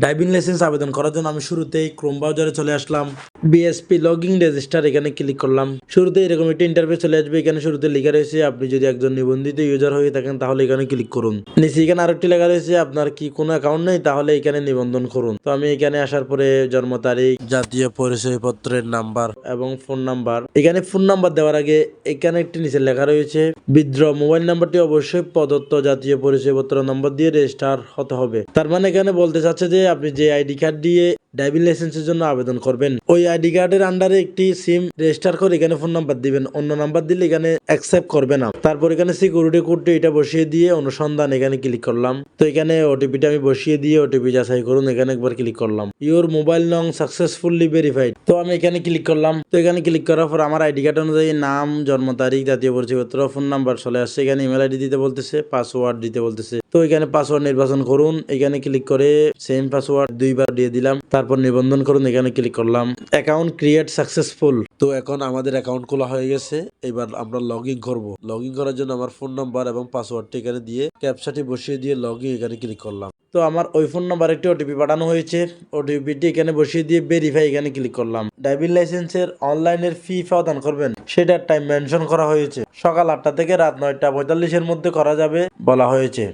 Driving licence আবেদন করার জন্য আমি শুরুতেই ক্রোম ব্রাউজারে চলে আসলাম। বিএসপি লগিং রেজিস্টার এখানে ক্লিক করলাম। শুরুতে এরকম একটা ইন্টারভিউ চলে আসবে, এখানে শুরুতে লেখা রয়েছে, আপনি যদি একজন নিবন্ধিত ইউজার হয়ে থাকেন, তাহলে এখানে ক্লিক করুন। নিচে এখানে আরেকটি লেখা রয়েছে, আপনার কি কোনো অ্যাকাউন্ট নেই, তাহলে এখানে নিবন্ধন করুন। তো আমি এখানে আসার পরে জন্ম তারিখ, জাতীয় পরিচয়পত্রের নাম্বার এবং ফোন নাম্বার এখানে ফোন নাম্বার দেওয়ার আগে এখানে একটি নিচে লেখা রয়েছে, বিদ্রোহ মোবাইল নাম্বারটি অবশ্যই প্রদত্ত জাতীয় পরিচয়পত্র নম্বর দিয়ে রেজিস্টার হতে হবে। তার মানে এখানে বলতে চাচ্ছে যে আপনি যে আইডি কার্ড দিয়ে ড্রাইভিং লাইসেন্সের জন্য আবেদন করবেন, ওই আইডি কার্ডের আন্ডারে একটি সিম রেজিস্টার করে এখানে ফোন নাম্বার দিবেন। অন্য নাম্বার দিলে এখানে অ্যাকসেপ্ট করবে না। তারপর এখানে সিকিউরিটি কোডটি এটা বসিয়ে দিয়ে অনুসন্ধান এখানে ক্লিক করলাম। তো এখানে ওটিপিটা আমি বসিয়ে দিয়ে ওটিপি যাচাই করুন, এখানে একবার ক্লিক করলাম। ইওর মোবাইল নং সাকসেসফুলি ভেরিফাইড তো আমি এখানে ক্লিক করলাম। তো এখানে ক্লিক করার পর আমার আইডি কার্ড অনুযায়ী নাম, জন্ম তারিখ, জাতীয় পরিচয়পত্র ফোন নাম্বার চলে আসছে। এখানে ইমেল আইডি দিতে বলতেছে পাসওয়ার্ড দিতে বলতেছে। তো এখানে পাসওয়ার্ড নির্বাচন করুন। এখানে ক্লিক করে সেম পাসওয়ার্ড দুইবার দিয়ে দিলাম। তারপর নিবন্ধন করুন, এখানে ক্লিক করলাম। অ্যাকাউন্ট ক্রিয়েট সাকসেসফুল তো এখন আমাদের অ্যাকাউন্ট খোলা হয়ে গেছে। এবার আমরা লগ ইন করব। লগ ইন করার জন্য আমার ফোন নাম্বার এবং পাসওয়ার্ডটি এখানে দিয়ে ক্যাপচাটি বসিয়ে দিয়ে লগ ইন এখানে ক্লিক করলাম। তো আমার ওই ফোন নাম্বার একটি ওটিপি পাঠানো হয়েছে। ওটিপিটি এখানে বসিয়ে দিয়ে ভেরিফাই এখানে ক্লিক করলাম। ড্রাইভিং লাইসেন্সের অনলাইনের ফি প্রদান করবেন। সেটার টাইম মেনশন করা হয়েছে। সকাল আটটা থেকে রাত নয়টা পঁয়তাল্লিশের মধ্যে করা যাবে বলা হয়েছে।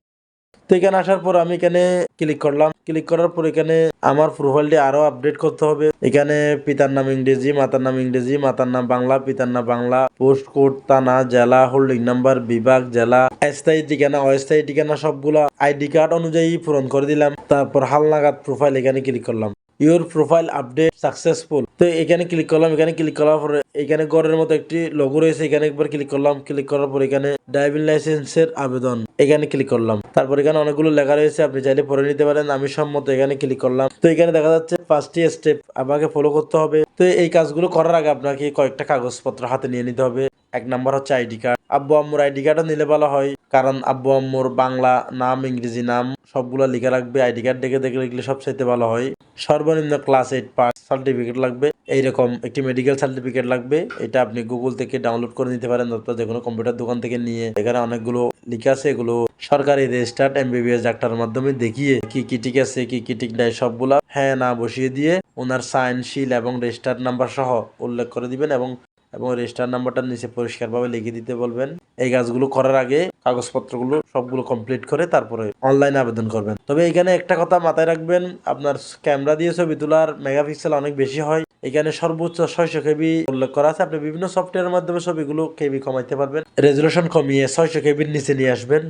তো এখানে আসার পর আমি এখানে ক্লিক করলাম। ক্লিক করার পর এখানে আমার প্রোফাইলটি আরও আপডেট করতে হবে। এখানে পিতার নাম ইংরেজি, মাতার নাম ইংরেজি, মাতার নাম বাংলা, পিতার নাম বাংলা পোস্ট কোড থানা, জেলা হোল্ডিং নাম্বার বিভাগ, জেলা, স্থায়ী ঠিকানা, অস্থায়ী ঠিকানা সবগুলা আইডি কার্ড অনুযায়ী পূরণ করে দিলাম। তারপর হালনাগাদ প্রোফাইল এখানে ক্লিক করলাম। ইউর প্রোফাইল আপডেট সাকসেসফুল তো এখানে ক্লিক করলাম, এখানে ক্লিক করার পরে এখানে গড়ের মতো একটি লোগো রয়েছে, এখানে একবার ক্লিক করলাম ক্লিক করার পর এখানে ড্রাইভিং লাইসেন্সের আবেদন, এখানে ক্লিক করলাম। তারপর এখানে অনেকগুলো লেখা রয়েছে, আপনি চাইলে পড়ে নিতে পারেন, আমি সম্মত এখানে ক্লিক করলাম। তো এখানে দেখা যাচ্ছে পাঁচটি স্টেপ আমাকে ফলো করতে হবে। তো এই কাজগুলো করার আগে আপনাকে কয়েকটা কাগজপত্র হাতে নিয়ে নিতে হবে। এক নাম্বার হচ্ছে আইডি কার্ড আব্বু আম্মুর আইডি কার্ডও নিলে ভালো হয়। কারণ আব্বু আম্মুর বাংলা নাম, ইংরেজি নাম সবগুলো লিখে রাখবে আইডি কার্ড দেখে দেখে লিখলে সব চাইতে ভালো হয়। সর্বনিম্ন ক্লাস এইট পাস সার্টিফিকেট লাগবে। এইরকম একটি মেডিকেল সার্টিফিকেট লাগবে। এটা আপনি গুগল থেকে ডাউনলোড করে নিতে পারেন অথবা যে কোনো কম্পিউটার দোকান থেকে নিয়ে। এখানে অনেকগুলো লিখে আছে। এগুলো সরকারি রেজিস্টার্ড এমবিবিএস ডাক্তারের মাধ্যমে দেখিয়ে কি কি ঠিক আছে, কি কি ঠিক নাই সবগুলা হ্যাঁ না বসিয়ে দিয়ে ওনার সাইন শিল এবং রেজিস্টার্ড নাম্বার সহ উল্লেখ করে দিবেন এবং এবং রেজিস্টার নাম্বারটা নিচে পরিষ্কারভাবে লিখে দিতে বলবেন। এই কাজগুলো করার আগে কাগজপত্রগুলো সবগুলো কমপ্লিট করে তারপরে অনলাইনে আবেদন করবেন। তবে এখানে একটা কথা মাথায় রাখবেন, আপনার ক্যামেরা দিয়ে ছবি তোলার মেগাপিক্সেল অনেক বেশি হয়। এখানে সর্বোচ্চ ছয়শো কেবি উল্লেখ করা আছে। আপনি বিভিন্ন সফটওয়্যারের মাধ্যমে ছবিগুলো কেবি কমাইতে পারবেন। রেজুলেশন কমিয়ে ছয়শো কেবির নিচে নিয়ে আসবেন।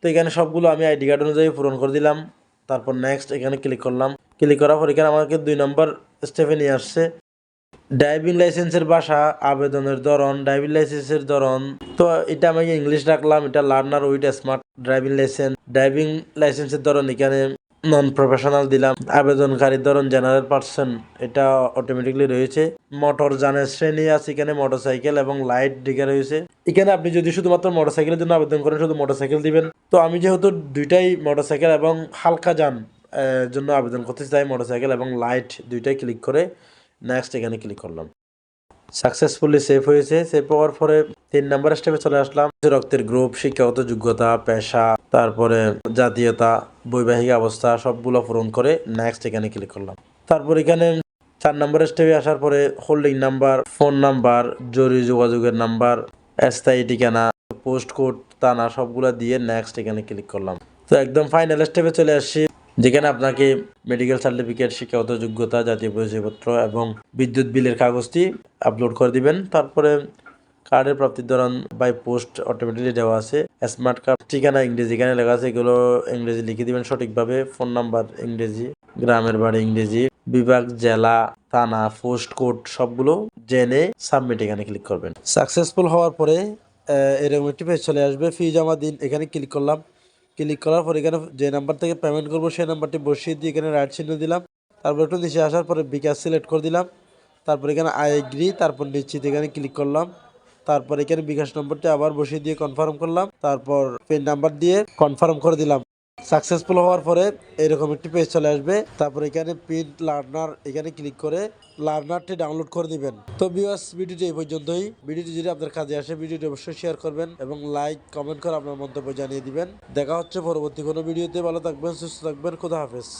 তো এখানে সবগুলো আমি আইডি কার্ড অনুযায়ী পূরণ করে দিলাম। তারপর নেক্সট এখানে ক্লিক করলাম। ক্লিক করার পর এখানে আমাকে দুই নম্বর স্টেপে নিয়ে আসছে। ড্রাইভিং লাইসেন্সের ভাষা আবেদনের ধরন ড্রাইভিং লাইসেন্সের ধরন। তো এটা আমি ইংলিশ রাখলাম, এটা learner with smart driving licence driving লাইসেন্সের ধরন এখানে নন প্রফেশনাল দিলাম। আবেদনকারীর ধরন জেনারেল পার্সন এটা অটোমেটিকলি রয়েছে। মোটর যানের শ্রেণি আছে এখানে মোটরসাইকেল এবং লাইট দিকে রয়েছে। এখানে আপনি যদি শুধুমাত্র মোটরসাইকেলের জন্য আবেদন করেন, শুধু মোটরসাইকেল দিবেন। তো আমি যেহেতু দুইটাই মোটরসাইকেল এবং হালকা যান জন্য আবেদন করতে চাই মোটরসাইকেল এবং লাইট দুইটাই ক্লিক করে। নেক্সট এখানে ক্লিক করলাম। সাকসেসফুলি সেভ হয়েছে। সেভ হওয়ার পরে তিন নাম্বার স্টেপে চলে আসলাম। রক্তের গ্রুপ শিক্ষাগত যোগ্যতা, পেশা, তারপরে জাতীয়তা, বৈবাহিক অবস্থা, সবগুলো পূরণ করে নেক্সট এখানে ক্লিক করলাম। তারপর এখানে চার নম্বর স্টেপে আসার পরে হোল্ডিং নাম্বার ফোন নাম্বার জরুরি যোগাযোগের নাম্বার স্থায়ী ঠিকানা পোস্ট কোড তানা সবগুলো দিয়ে নেক্সট এখানে ক্লিক করলাম। তো একদম ফাইনাল স্টেপে চলে আসছি। যেখানে আপনাকে মেডিকেল সার্টিফিকেট শিক্ষাগত যোগ্যতা, জাতীয় পরিচয়পত্র এবং বিদ্যুৎ বিলের কাগজটি আপলোড করে দিবেন। তারপরে কার্ডের প্রাপ্তির ধরন বাই পোস্ট অটোমেটিকলি দেওয়া আছে। স্মার্ট কার্ড ঠিকানা ইংরেজি, এখানে লেখা আছে, এগুলো ইংরেজি লিখে দিবেন সঠিকভাবে। ফোন নাম্বার ইংরেজি, গ্রামের বাড়ি ইংরেজি, বিভাগ, জেলা, থানা পোস্ট কোড সবগুলো জেনে সাবমিট এখানে ক্লিক করবেন। সাকসেসফুল হওয়ার পরে এরকম একটি পেজ চলে আসবে ফি জমা দিন। এখানে ক্লিক করলাম। ক্লিক করার পর এখানে যে নাম্বার থেকে পেমেন্ট করব, সেই নাম্বারটি বসিয়ে দিয়ে এখানে রাইট চিহ্ন দিলাম। তারপর একটু নিচে আসার পরে বিকাশ সিলেক্ট করে দিলাম। তারপর এখানে আই এগ্রি তারপর নিশ্চিত এখানে ক্লিক করলাম। তারপর এখানে বিকাশ নম্বরটি আবার বসিয়ে দিয়ে কনফার্ম করলাম। তারপর পেন নাম্বার দিয়ে কনফার্ম করে দিলাম। সাকসেসফুল হওয়ার পরে এরকম একটি পেজ চলে আসবে। তারপর এখানে প্রিন্ট লার্নার এখানে ক্লিক করে লার্নারটি ডাউনলোড করে দিবেন। তো বিওয়াস ভিডিওটি এই পর্যন্তই। ভিডিওটি যদি আপনার কাজে আসে, ভিডিওটি অবশ্যই শেয়ার করবেন এবং লাইক কমেন্ট করে আপনার মন্তব্য জানিয়ে দিবেন। দেখা হচ্ছে পরবর্তী কোনো ভিডিওতে। ভালো থাকবেন, সুস্থ থাকবেন। খুদা হাফেজ।